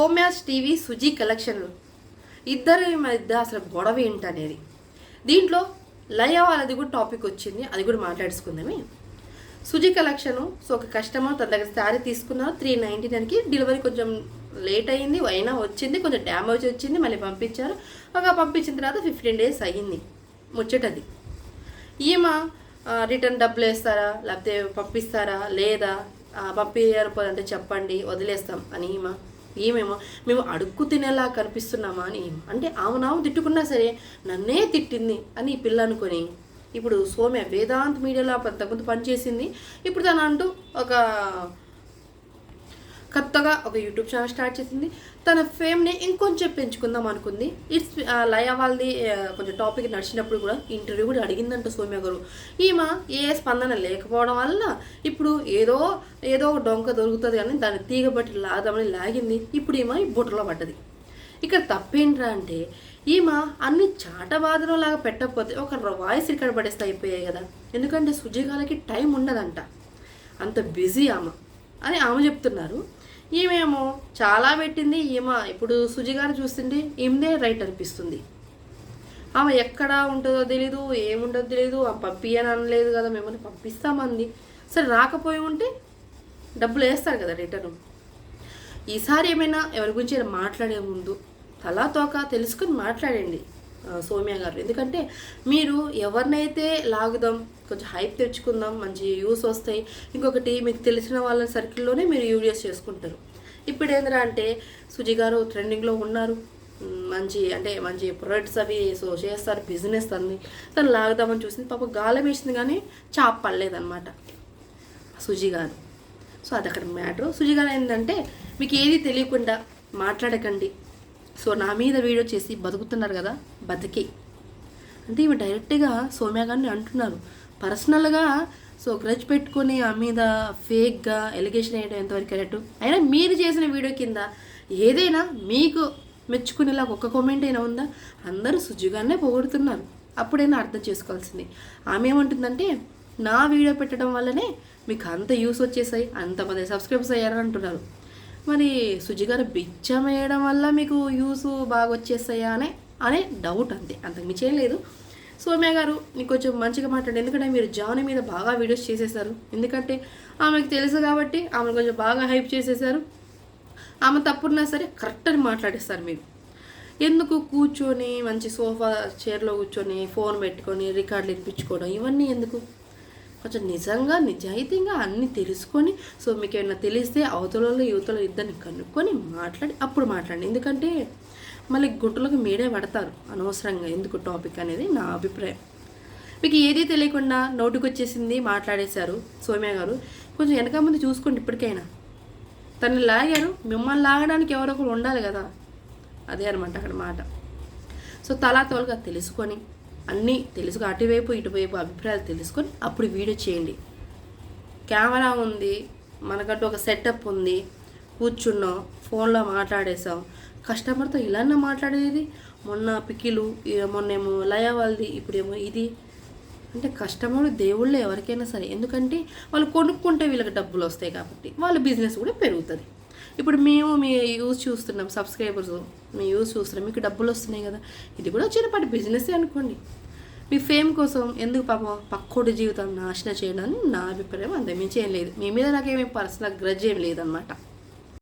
సోమ్యాస్ TV Suji కలెక్షన్లు. ఇద్దరి మధ్య అసలు గొడవ ఏంటనేది. దీంట్లో లయ వాళ్ళది కూడా టాపిక్ వచ్చింది అది కూడా మాట్లాడుకుందామే సుజీ కలెక్షన్ సో ఒక కస్టమర్ తన దగ్గర శారీ తీసుకున్నారు త్రీ నైంటీ నైన్కి డెలివరీ కొంచెం లేట్ అయింది అయినా వచ్చింది కొంచెం డ్యామేజ్ వచ్చింది మళ్ళీ పంపించారు. ఒక పంపించిన తర్వాత ఫిఫ్టీన్ డేస్ అయ్యింది ముచ్చటది. ఈమె రిటర్న్ డబ్బులు వేస్తారా లేకపోతే పంపిస్తారా లేదా పంపించకపోదంటే చెప్పండి వదిలేస్తాం అని ఈమె ఏమేమో? మేము అడుక్కు తినేలా కనిపిస్తున్నామా అని. అంటే ఆమెనాము తిట్టుకున్నా సరే నన్నే తిట్టింది అని పిల్ల అనుకొని ఇప్పుడు సోమ్య వేదాంత్ మీడియాలో అంతకుముందు పనిచేసింది. ఇప్పుడు తను అంటూ ఒక కొత్తగా ఒక యూట్యూబ్ ఛానల్ స్టార్ట్ చేసింది. తన ఫేమ్ని ఇంకొంచెం పెంచుకుందాం అనుకుంది. ఇట్స్ లయ వాళ్ళది కొంచెం టాపిక్ నడిచినప్పుడు కూడా ఇంటర్వ్యూ కూడా అడిగిందంట సౌమ్య గారు. ఈమె ఏ స్పందన లేకపోవడం వల్ల ఇప్పుడు ఏదో ఏదో ఒక డొంక దొరుకుతుంది కానీ దాన్ని తీగబట్టి లాదామని లాగింది. ఇప్పుడు ఈమె ఈ బుట్టలో పడ్డది. ఇక్కడ తప్పేంట్రా అంటే ఈమె అన్ని చాటబాదనం లాగా పెట్టకపోతే ఒక వాయిస్ రికార్డ్ పడేస్తే అయిపోయాయి కదా. ఎందుకంటే సుజీగాలకి టైం ఉండదంట. అంత బిజీ ఆమె. అని ఆమె చెప్తున్నారు. ఈమెమో చాలా పెట్టింది ఈమె ఇప్పుడు సుజిగారు చూస్తుంటే ఈమెదే రైట్ అనిపిస్తుంది. ఆమె ఎక్కడ ఉంటుందో తెలీదు ఏముంటుందో తెలీదు ఆమె పంపించని అనలేదు కదా మిమ్మల్ని పంపిస్తామంది. సరే రాకపోయి ఉంటే డబ్బులు వేస్తారు కదా రిటర్న్. ఈసారి ఏమైనా ఎవరి గురించి మాట్లాడే ముందు తలా తోక తెలుసుకుని మాట్లాడండి. ఆ, సౌమ్య గారు. ఎందుకంటే మీరు ఎవరినైతే లాగుదాం కొంచెం హైప్ తెచ్చుకుందాం మంచి యూస్ వస్తాయి ఇంకొకటి మీకు తెలిసిన వాళ్ళ సర్కిల్లోనే మీరు యూడియోస్ చేసుకుంటారు. ఇప్పుడు ఏంద్రా అంటే సుజి గారు ట్రెండింగ్లో ఉన్నారు. మంచి అంటే మంచి ప్రొడక్ట్స్ అవి సో చేస్తారు బిజినెస్ అన్ని తను లాగుదామని చూసింది పాప గాలం వేసింది కానీ చాప పడలేదన్నమాట సుజి గారు. సో అది అక్కడ మ్యాటర్ సుజి గారు ఏంటంటే మీకు ఏది తెలియకుండా మాట్లాడకండి. సో నా మీద వీడియో చేసి బతుకుతున్నారు కదా బతికి. అంటే ఇవి డైరెక్ట్గా సౌమ్య గారిని అంటున్నారు. పర్సనల్గా సో గ్రజ్ పెట్టుకొని ఆ మీద ఫేక్గా ఎలిగేషన్ వేయడం ఎంతవరకు కరెక్ట్ అయినా మీరు చేసిన వీడియో కింద ఏదైనా మీకు మెచ్చుకునేలా ఒక్క కామెంట్ అయినా ఉందా? అందరూ సుజుగానే పొగుడుతున్నారు. అప్పుడైనా అర్థం చేసుకోవాల్సింది. ఆమె ఏమంటుందంటే నా వీడియో పెట్టడం వల్లనే మీకు అంత యూస్ వచ్చేసాయి అంతమంది సబ్స్క్రైబ్స్ అయ్యారని అంటున్నారు. మరి సుజి గారు బిచ్చం వేయడం వల్ల మీకు యూస్ బాగా వచ్చేస్తాయా అనే అనే డౌట్ అంతే. అంతకు మించి ఏం లేదు. సోమ్య గారు మీకు కొంచెం మంచిగా మాట్లాడండి. ఎందుకంటే మీరు జాని మీద బాగా వీడియోస్ చేసేసారు. ఎందుకంటే ఆమెకు తెలుసు కాబట్టి ఆమె కొంచెం బాగా హైప్ చేసేసారు. ఆమె తప్పున్నా సరే కరెక్ట్ అని మాట్లాడేస్తారు మీరు. ఎందుకు కూర్చొని మంచి సోఫా చైర్లో కూర్చొని ఫోన్ పెట్టుకొని రికార్డులు వినిపించుకోవడం ఇవన్నీ ఎందుకు? కొంచెం నిజంగా నిజాయితీగా అన్నీ తెలుసుకొని సో మీకు ఏమైనా తెలిస్తే అవతలలో యువతలో ఇద్దరిని కనుక్కొని మాట్లాడి అప్పుడు మాట్లాడండి. ఎందుకంటే మళ్ళీ గుంటలకు మీడే పడతారు అనవసరంగా ఎందుకు టాపిక్ అనేది నా అభిప్రాయం. మీకు ఏదీ తెలియకుండా నోటికి వచ్చేసింది మాట్లాడేశారు సోమ్య గారు. కొంచెం వెనక ముందు చూసుకోండి ఇప్పటికైనా. తను లాగారు మిమ్మల్ని లాగడానికి ఎవరో ఒకరు ఉండాలి కదా. అదే అనమాట అక్కడ మాట. సో తలా తోలుగా తెలుసుకొని అన్నీ తెలుసు అటువైపు ఇటువైపు అభిప్రాయాలు తెలుసుకొని అప్పుడు వీడియో చేయండి. కెమెరా ఉంది మనకంటూ ఒక సెటప్ ఉంది కూర్చున్నాం ఫోన్లో మాట్లాడేసాం కస్టమర్తో ఇలానే మాట్లాడేది మొన్న పికిలు మొన్నేమో లయ వాళ్ళది ఇప్పుడేమో ఇది. అంటే కస్టమర్ దేవుళ్ళు ఎవరికైనా సరే. ఎందుకంటే వాళ్ళు కొనుక్కుంటే వీళ్ళకి డబ్బులు వస్తాయి కాబట్టి వాళ్ళ బిజినెస్ కూడా పెరుగుతుంది. ఇప్పుడు మేము మీ యూస్ చూస్తున్నాం సబ్స్క్రైబర్స్ మీ యూస్ చూస్తున్నాం. మీకు డబ్బులు వస్తున్నాయి కదా. ఇది కూడా చిన్నపాటి బిజినెస్ అనుకోండి. మీ ఫేమ్ కోసం ఎందుకు పాపం పక్కోడి జీవితం నాశనం చేయడం నా అభిప్రాయం అంతమించి ఏం లేదు. మీ మీద నాకేమీ పర్సనల్ గ్రజ్ ఏం లేదనమాట